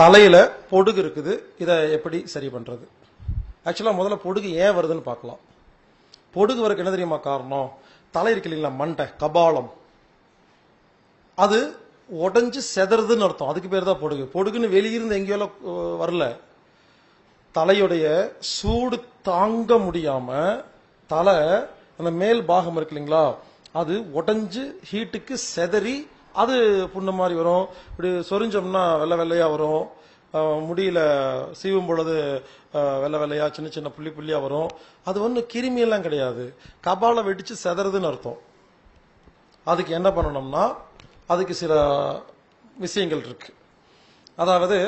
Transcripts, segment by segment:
தலையில பொடுகு இருக்குது. இதை எப்படி சரி பண்றது? ஆக்சுவலா முதல்ல பொடுகு ஏன் வருதுன்னு பார்க்கலாம். பொடுகு வரக்கு என்ன தெரியுமா காரணம்? தலை இருக்கு இல்லைங்களா மண்டை கபாலம். அது உடஞ்சி செதறதுன்னு அர்த்தம். அதுக்கு பேர் தான் பொடுகு. பொடுகுன்னு வெளியிருந்து எங்கேயோ வரல. தலையுடைய சூடு தாங்க முடியாம தலை அந்த மேல் பாகம் இருக்கு இல்லைங்களா அது உடஞ்சு ஹீட்டுக்கு செதறி அது புண்ணு மாதிரி வரும். இப்படி சொரிஞ்சோம்னா வெள்ளை வெள்ளையா வரும். முடியில சீவும் பொழுது வெள்ளை வெள்ளையா சின்ன சின்ன புள்ளி புள்ளியா வரும். அது ஒன்றும் கிருமியெல்லாம் கிடையாது. கபால வெடிச்சு செதறதுன்னு அர்த்தம். அதுக்கு என்ன பண்ணணும்னா அதுக்கு சில விஷயங்கள் இருக்கு. அதாவது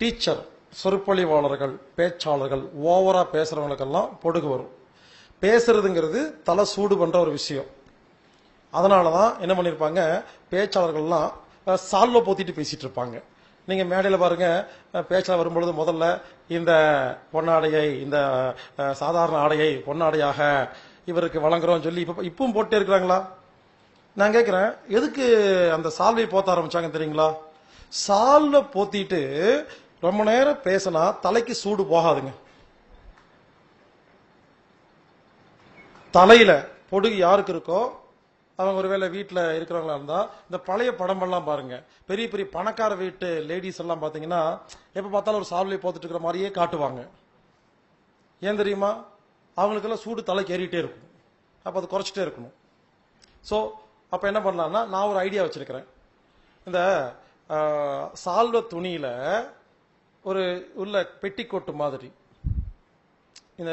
டீச்சர் சொற்பொழிவாளர்கள் பேச்சாளர்கள் ஓவரா பேசுறவங்களுக்கெல்லாம் பொடுகு வரும். பேசுறதுங்கிறது தலை சூடு பண்ற ஒரு விஷயம். அதனாலதான் என்ன பண்ணியிருப்பாங்க பேச்சாளர்கள்லாம் அஹ், சால்வை போத்திட்டு பேசிட்டு இருப்பாங்க. நீங்க மேடையில் பாருங்க அஹ், பேச்சாளர் வரும்பொழுது முதல்ல இந்த பொன்னாடையை இந்த சாதாரண ஆடையை பொன்னாடையாக இவருக்கு வழங்குறோம் சொல்லி இப்போ இப்பவும் போட்டே இருக்கிறாங்களா? நான் கேட்குறேன் எதுக்கு அந்த சால்வை போத்த ஆரம்பிச்சாங்க தெரியுங்களா? சால்வை போத்திட்டு ரொம்ப நேரம் பேசினா தலைக்கு சூடு போகாதுங்க. தலையில பொடுகு யாருக்கு இருக்கோ அவங்க ஒருவேளை வீட்டில் இருக்கிறவங்களா இருந்தா இந்த பழைய படமெல்லாம் பாருங்க. பெரிய பெரிய பணக்கார வீட்டு லேடிஸ் எல்லாம் பாத்தீங்கன்னா எப்ப பார்த்தாலும் ஒரு சால்வை போத்துட்டு இருக்கிற மாதிரியே காட்டுவாங்க. ஏன் தெரியுமா? அவங்களுக்கெல்லாம் சூடு தலைக்கு ஏறிட்டே இருக்கும். அப்ப அது குறைச்சிட்டே இருக்கணும். ஸோ அப்போ என்ன பண்ணலாம்னா நான் ஒரு ஐடியா வச்சிருக்கிறேன். இந்த சால்வ துணியில ஒரு உள்ள பெட்டிக்கோட்டு மாதிரி. இந்த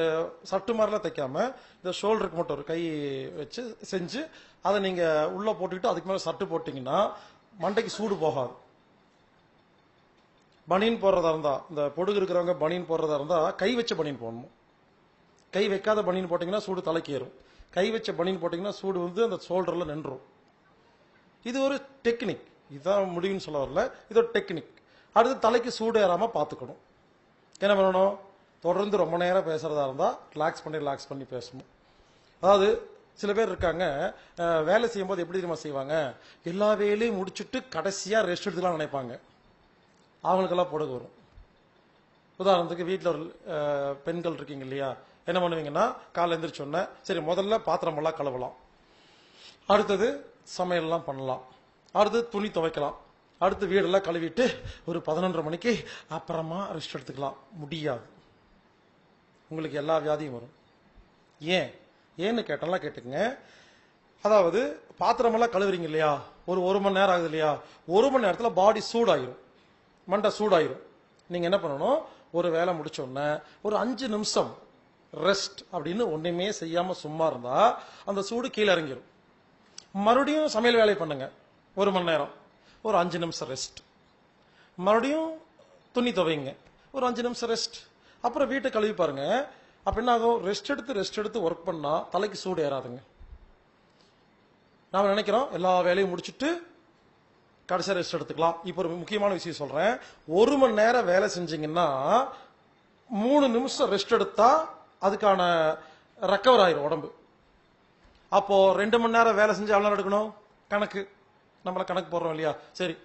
சட்டு மாதிரிலாம் தைக்காம இந்த ஷோல்டருக்கு மட்டும் ஒரு கை வச்சு செஞ்சு அதை நீங்க உள்ள போட்டுக்கிட்டு அதுக்கு மேல சட்டு போட்டீங்கன்னா மண்டைக்கு சூடு போகாது. பனியன் போடுறதா இருந்தா இந்த பொடுகு இருக்கிறவங்க பனியன் போடுறதா இருந்தா கை வச்ச பனியன் போடணும். கை வைக்காத பனியன் போட்டீங்கன்னா சூடு தலைக்கு ஏறும். கை வச்ச பனியன் போட்டீங்கன்னா சூடு வந்து அந்த ஷோல்டர்ல நின்றும். இது ஒரு டெக்னிக் இதுதான் முடிவுன்னு சொல்ல வரல. இது ஒரு டெக்னிக் அடுத்து தலைக்கு சூடு ஏறாம பாத்துக்கணும் என்ன பண்ணணும்? தொடர்ந்து ரொம்ப நேரம் பேசுறதா இருந்தா ரிலாக்ஸ் பண்ணி ரிலாக்ஸ் பண்ணி பேசணும் அதாவது சில பேர் இருக்காங்க வேலை செய்யும்போது எப்படி தெரியுமா செய்வாங்க? எல்லா வேலையும் முடிச்சுட்டு கடைசியா ரெஸ்ட் எடுத்துக்கலாம் நினைப்பாங்க. அவங்களுக்கெல்லாம் பொடுகு வரும். உதாரணத்துக்கு வீட்டில் ஒரு பெண்கள் இருக்கீங்க இல்லையா? என்ன பண்ணுவீங்கன்னா காலை எந்திரிச்ச உடனே சரி முதல்ல பாத்திரமெல்லாம் கழுவலாம். அடுத்தது சமையல்லாம் பண்ணலாம். அடுத்து துணி துவைக்கலாம். அடுத்து வீடெல்லாம் கழுவிட்டு ஒரு பதினொன்றரை மணிக்கு அப்புறமா ரெஸ்ட் எடுத்துக்கலாம். முடியாது. உங்களுக்கு எல்லா வியாதியும் வரும். ஏன்? ஏன்னு கேட்டெல்லாம் கேட்டுக்கங்க. அதாவது பாத்திரமெல்லாம் கழுவுறீங்க இல்லையா? ஒரு ஒரு மணி நேரம் ஆகுது இல்லையா? ஒரு மணி நேரத்தில் பாடி சூடாயிரும். மண்டை சூடாயிரும். நீங்க என்ன பண்ணணும்? ஒரு வேலை முடிச்சோடனே ஒரு அஞ்சு நிமிஷம் ரெஸ்ட் அப்படின்னு ஒண்ணுமே செய்யாம சும்மா இருந்தா அந்த சூடு கீழே இறங்கிரும். மறுபடியும் சமையல் வேலை பண்ணுங்க. ஒரு மணி நேரம். ஒரு அஞ்சு நிமிஷம் ரெஸ்ட் மறுபடியும் துணி துவைங்க. ஒரு அஞ்சு நிமிஷம் ரெஸ்ட் அப்புறம் வீட்டை கழுவி பாருங்க. அப்ப என்ன ஆகும்? ரெஸ்ட் எடுத்து ரெஸ்ட் எடுத்து ஒர்க் பண்ணா தலைக்கு சூடு ஏறாதுங்க. நாம நினைக்கிறோம் எல்லா வேலையும் முடிச்சிட்டு கடைசியா ரெஸ்ட் எடுத்துக்கலாம். இப்போ ஒரு முக்கியமான விஷயம் சொல்றேன். ஒரு மணி நேரம் வேலை செஞ்சீங்கன்னா மூணு நிமிஷம் ரெஸ்ட் எடுத்தா அதுக்கான ரெக்கவர் ஆயிரும் உடம்பு. அப்போ ரெண்டு மணி நேரம் வேலை செஞ்சு எவ்வளவு நேரம் எடுக்கணும்? கணக்கு. நம்மள கணக்கு போடுறோம் இல்லையா? சரி.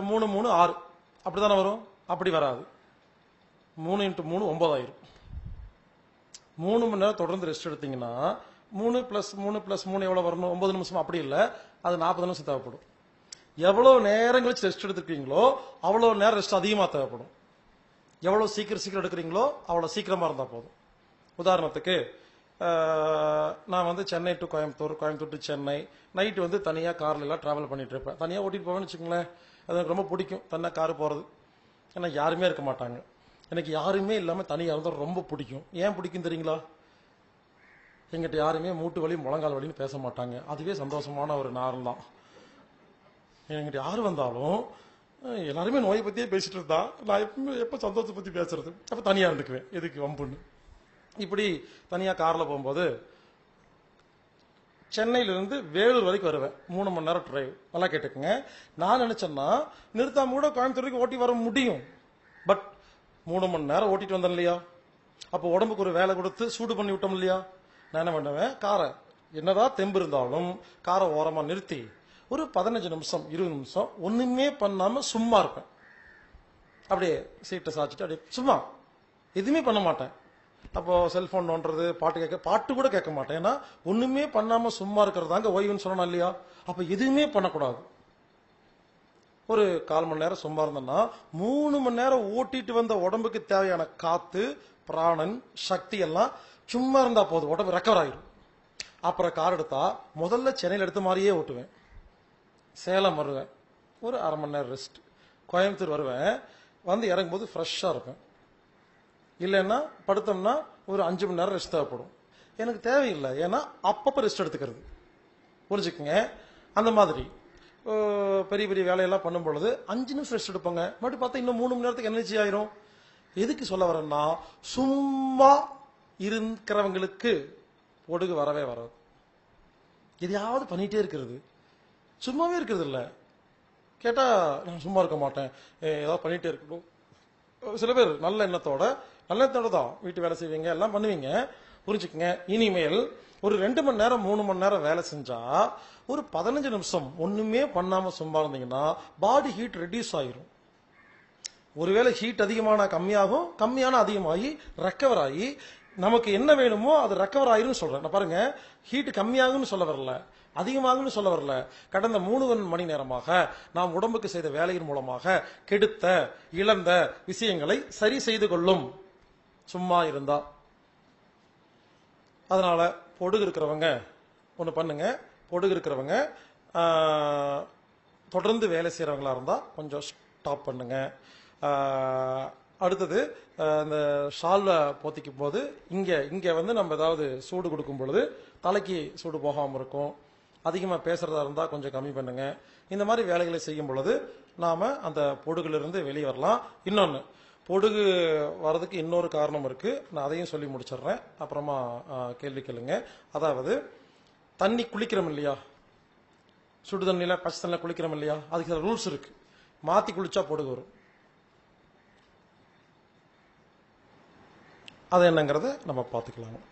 மூணு மூணு ஆறு. அப்படிதானே வரும்? அப்படி வராது. மூணு இன்ட்டு மூணு ஒன்பதாயிரம். மூணு மணி நேரம் தொடர்ந்து ரெஸ்ட் எடுத்தீங்கன்னா மூணு பிளஸ் மூணு பிளஸ் மூணு எவ்வளோ வரணும்? ஒன்பது நிமிஷம்? அப்படி இல்லை. அது நாற்பது நிமிஷம் தேவைப்படும். எவ்வளோ நேரம் கழிச்சு ரெஸ்ட் எடுத்துருக்கீங்களோ அவ்வளோ நேரம் ரெஸ்ட் அதிகமாக தேவைப்படும். எவ்வளோ சீக்கிரம் சீக்கிரம் எடுக்கிறீங்களோ அவ்வளோ சீக்கிரமாக இருந்தால் போதும். உதாரணத்துக்கு நான் வந்து Chennai to Coimbatore Coimbatore to Chennai. Night வந்து தனியாக கார்ல எல்லாம் ட்ராவல் பண்ணிட்டு இருப்பேன். தனியாக ஓட்டிட்டு போவேன்னு வச்சுக்கோங்களேன். அது எனக்கு ரொம்ப பிடிக்கும். தனியாக கார் போகிறது ஏன்னா யாருமே இருக்க மாட்டாங்க. எனக்கு யாருமே இல்லாமல் தனியாக இருந்தால் ரொம்ப பிடிக்கும். ஏன் பிடிக்கும் தெரியுங்களா? எங்கிட்ட யாருமே மூட்டு வலி முழங்கால் வலின்னு பேச மாட்டாங்க. அதுவே சந்தோஷமான ஒரு நேரம் தான். எங்கிட்ட யார் வந்தாலும் எல்லாருமே நோயை பற்றியே பேசிட்டு இருந்தா நான் எப்பவுமே எப்போ சந்தோஷத்தை பற்றி பேசுறது? அப்போ தனியாக இருந்துக்குவேன். எதுக்கு வம்புன்னு இப்படி தனியாக காரில் போகும்போது சென்னையிலிருந்து வேலூர் வரைக்கும் வருவேன். மூணு மணி நேரம் டிரைவ் நல்லா கேட்டுக்கங்க. நான் நினைச்சேன்னா நிறுத்தாம கூட கோயம்புத்தூர் வரைக்கும் ஓட்டி வர முடியும். மூணு மணி நேரம் ஓட்டிட்டு வந்தேன் இல்லையா? அப்போ உடம்புக்கு ஒரு வேலை கொடுத்து சூடு பண்ணி விட்டோம் இல்லையா? நான் என்ன பண்ணுவேன்? காரை. என்னதான் தெம்பு இருந்தாலும் காரை ஓரமா நிறுத்தி ஒரு பதினஞ்சு நிமிஷம் இருபது நிமிஷம் ஒண்ணுமே பண்ணாம சும்மா இருப்பேன். அப்படியே சீட்டை சாச்சிட்டு அப்படியே சும்மா. எதுவுமே பண்ண மாட்டேன். அப்போ செல்போன் நோண்டுறது பாட்டு கேட்க பாட்டு கூட கேட்க மாட்டேன். ஏன்னா ஒண்ணுமே பண்ணாம சும்மா இருக்கிறதாங்க ஓய்வுன்னு சொல்லணும் இல்லையா? அப்ப எதுவுமே பண்ணக்கூடாது. ஒரு கால் மணி நேரம் சும்மா இருந்தோம்னா மூணு மணி நேரம் ஓட்டிட்டு வந்த உடம்புக்கு தேவையான காத்து பிராணன் சக்தி எல்லாம் சும்மா இருந்தா போதும். உடம்பு ரெக்கவர் ஆயிரும். அப்புறம் கார் எடுத்தா முதல்ல சென்னையில் எடுத்த மாதிரியே ஓட்டுவேன். சேலம் வருவேன். ஒரு அரை மணி நேரம் ரெஸ்ட் கோயம்புத்தூர் வருவேன். வந்து இறங்கும்போது ஃப்ரெஷ்ஷாக இருப்பேன். இல்லைன்னா படுத்தோம்னா ஒரு அஞ்சு மணி நேரம் ரெஸ்ட் தேவைப்படும். எனக்கு தேவையில்லை. ஏன்னா அப்பப்போ ரெஸ்ட் எடுத்துக்கிறது. புரிஞ்சுக்குங்க? அந்த மாதிரி. பெரிய பெரிய வேலையெல்லாம் பண்ணும் பொழுது அஞ்சு நிமிஷம் ரெஸ்ட் எடுப்பாங்க. மறுபடியும் பார்த்தா இன்னும் மூணு மணி நேரத்துக்கு எனர்ஜி ஆயிரும். எதுக்கு சொல்ல வரேன்னா சும்மா இருக்கிறவங்களுக்கு ஒடுகு வரவே வராது. எதையாவது பண்ணிட்டே இருக்கிறது. சும்மாவே இருக்கிறது இல்லை. கேட்டா நான் சும்மா இருக்க மாட்டேன். ஏதாவது பண்ணிட்டே இருக்கணும் சில பேர் நல்ல எண்ணத்தோட நல்ல எண்ணத்தோட தான் வீட்டு வேலை செய்வீங்க எல்லாம் பண்ணுவீங்க. புரிஞ்சுக்கங்க. இனிமேல் ஒரு ரெண்டு மணி நேரம் மூணு மணி நேரம் வேலை செஞ்சா ஒரு பதினஞ்சு நிமிஷம் ஒண்ணுமே பண்ணாம சும்மா இருந்தீங்கன்னா பாடி ஹீட் ரெடியூஸ் ஆயிரும். ஒருவேளை ஹீட் அதிகமான கம்மியாகும் கம்மியான அதிகமாகி ரெக்கவர் ஆகி நமக்கு என்ன வேணுமோ அது ரெக்கவர் ஆயிரும் சொல்றேன். நான் பாருங்க ஹீட் கம்மியாகும்னு சொல்ல வரல அதிகமாகும்னு சொல்ல வரல. கடந்த மூணு மணி நேரமாக நாம் உடம்புக்கு செய்த வேலையின் மூலமாக கெடுத்த இழந்த விஷயங்களை சரி செய்து கொள்ளும். சும்மா இருந்தா. அதனால பொடுகு இருக்கிறவங்க ஒன்று பண்ணுங்க. பொடுகு இருக்கிறவங்க தொடர்ந்து வேலை செய்கிறவங்களா இருந்தால் கொஞ்சம் ஸ்டாப் பண்ணுங்க. அடுத்தது இந்த ஷால்வை போத்திக்கும் போது இங்கே இங்கே வந்து நம்ம ஏதாவது சூடு கொடுக்கும் பொழுது தலைக்கு சூடு போகாமல் இருக்கும். அதிகமாக பேசுகிறதா இருந்தால் கொஞ்சம் கம்மி பண்ணுங்க. இந்த மாதிரி வேலைகளை செய்யும் பொழுது நாம் அந்த பொடுகுலிருந்து வெளியே வரலாம். இன்னொன்று பொடுகு வர்றதுக்கு இன்னொரு காரணம் இருக்கு. நான் அதையும் சொல்லி முடிச்சிடுறேன். அப்புறமா கேள்வி கேளுங்க. அதாவது தண்ணி குளிக்கிறோம் இல்லையா? சுடு தண்ணியில பச்சை தண்ணியில குளிக்கிறோம் இல்லையா? அதுக்கு சில ரூல்ஸ் இருக்கு. மாத்தி குளிச்சா பொடுகு வரும். அது என்னங்கிறத நம்ம பார்த்துக்கலாம்.